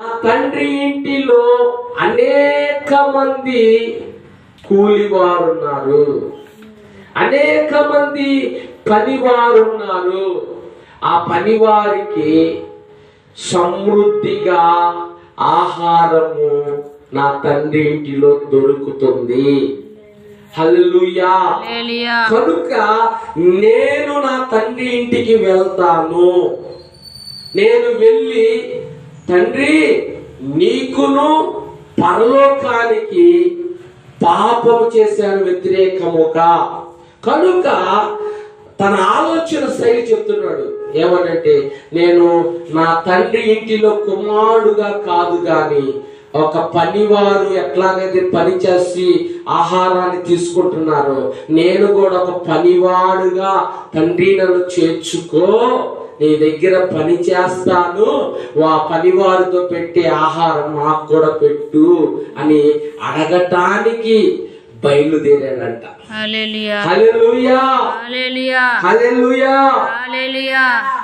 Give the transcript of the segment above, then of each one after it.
తండ్రి ఇంటిలో అనేక మంది కూలివారు ఉన్నారు అనేక మంది పనివారు ఉన్నారు ఆ పనివారికి సమృద్ధిగా ఆహారము నా తండ్రి ఇంటిలో దొరుకుతుంది. కనుక నేను నా తండ్రి ఇంటికి వెళ్తాను. నేను వెళ్ళి తండ్రి నీకును పరలోకానికి పాపం చేశాను వ్యతిరేకముగా. కనుక తన ఆలోచన శైలి చెప్తున్నాడు. ఏమనంటే నేను నా తండ్రి ఇంటిలో కుమారుడుగా కాదు గాని ఒక పనివారు ఎట్లాగైతే పని చేసి ఆహారాన్ని తీసుకుంటున్నారో నేను కూడా ఒక పనివాడుగా తండ్రి నన్ను చేర్చుకో. నీ దగ్గర పని చేస్తాను. ఆ పనివారితో పెట్టే ఆహారం నాకు కూడా పెట్టు అని అడగటానికి బయలుదేరాడంట.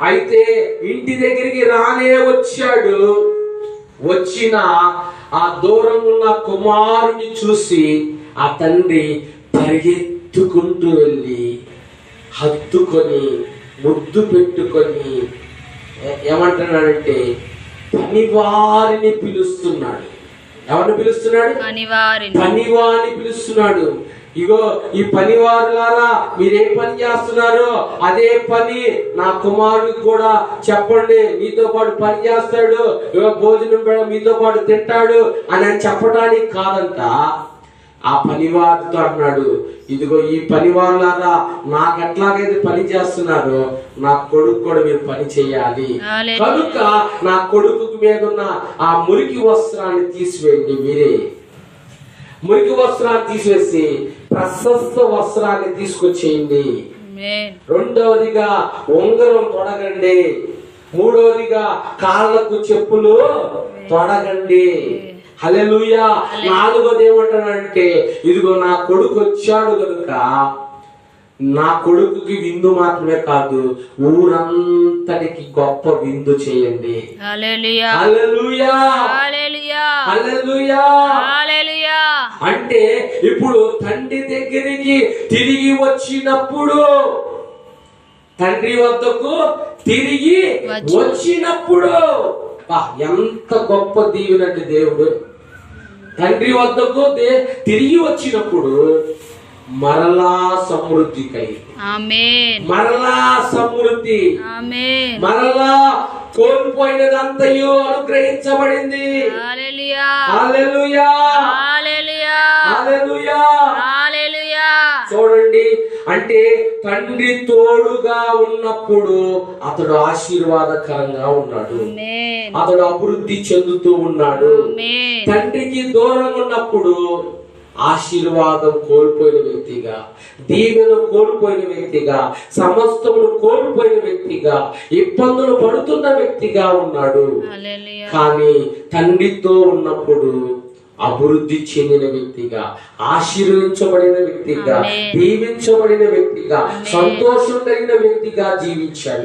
అయితే ఇంటి దగ్గరికి రానే వచ్చాడు. వచ్చిన ఆ దూరం ఉన్న కుమారుని చూసి ఆ తండ్రి పరిగెత్తుకుంటూ వెళ్ళి హత్తుకొని ముద్దు పెట్టుకొని ఏమంటున్నాడంటే పనివారిని పిలుస్తున్నాడు. ఎవరిని పిలుస్తున్నాడు? పనివారిని. పిలుస్తున్నాడు. ఇగో ఈ పనివారులారా మీరేం పని చేస్తున్నారు అదే పని నా కుమారుడికి కూడా చెప్పండి మీతో పాటు పని చేస్తాడు. ఇగో భోజనం మీతో పాటు తింటాడు అని చెప్పడానికి కాదంట. ఆ పనివారితో అన్నాడు ఇదిగో ఈ పనివారులారా నాకు ఎట్లాగైతే పని చేస్తున్నారో నా కొడుకు కూడా మీరు పని చేయాలి. కనుక నా కొడుకు మీద ఉన్న ఆ మురికి వస్త్రాన్ని తీసివేయండి మీరే. మురికి వస్త్రాన్ని తీసేసి ప్రశస్త వస్త్రాన్ని తీసుకొచ్చేయండి. రెండవదిగా ఉంగరం తొడగండి. మూడవదిగా కాళ్ళకు చెప్పులు తొడగండి. హల్లెలూయా. నాలుగోది ఏమంటానంటే ఇదిగో నా కొడుకు వచ్చాడు కనుక నా కొడుకుకి విందు మాత్రమే కాదు ఊరంతటికి గొప్ప విందు చేయండి. అంటే ఇప్పుడు తండ్రి దగ్గరికి తిరిగి వచ్చినప్పుడు తండ్రి వద్దకు తిరిగి వచ్చి- వచ్చినప్పుడు ఎంత గొప్ప దీవెనండి దేవుడు. తండ్రి వద్దకు తిరిగి వచ్చినప్పుడు మరలా సమృద్ధి మరలా సమృద్ధి. మరలా కోల్పోయినదంతయు అనుగ్రహించబడింది. చూడండి అంటే తండ్రి తోడుగా ఉన్నప్పుడు అతడు ఆశీర్వాదకరంగా ఉన్నాడు. అతడు అభివృద్ధి చెందుతూ ఉన్నాడు. తండ్రికి దూరంగా ఉన్నప్పుడు ఆశీర్వాదం కోల్పోయిన వ్యక్తిగా దీవెన కోల్పోయిన వ్యక్తిగా సమస్తమును కోల్పోయిన వ్యక్తిగా ఇబ్బందులు పడుతున్న వ్యక్తిగా ఉన్నాడు. కానీ తండ్రితో ఉన్నప్పుడు అభివృద్ధి చెందిన వ్యక్తిగా ఆశీర్వదించబడిన వ్యక్తిగా. దీవించబడిన వ్యక్తిగా. సంతోషం కలిగిన వ్యక్తిగా జీవించాడు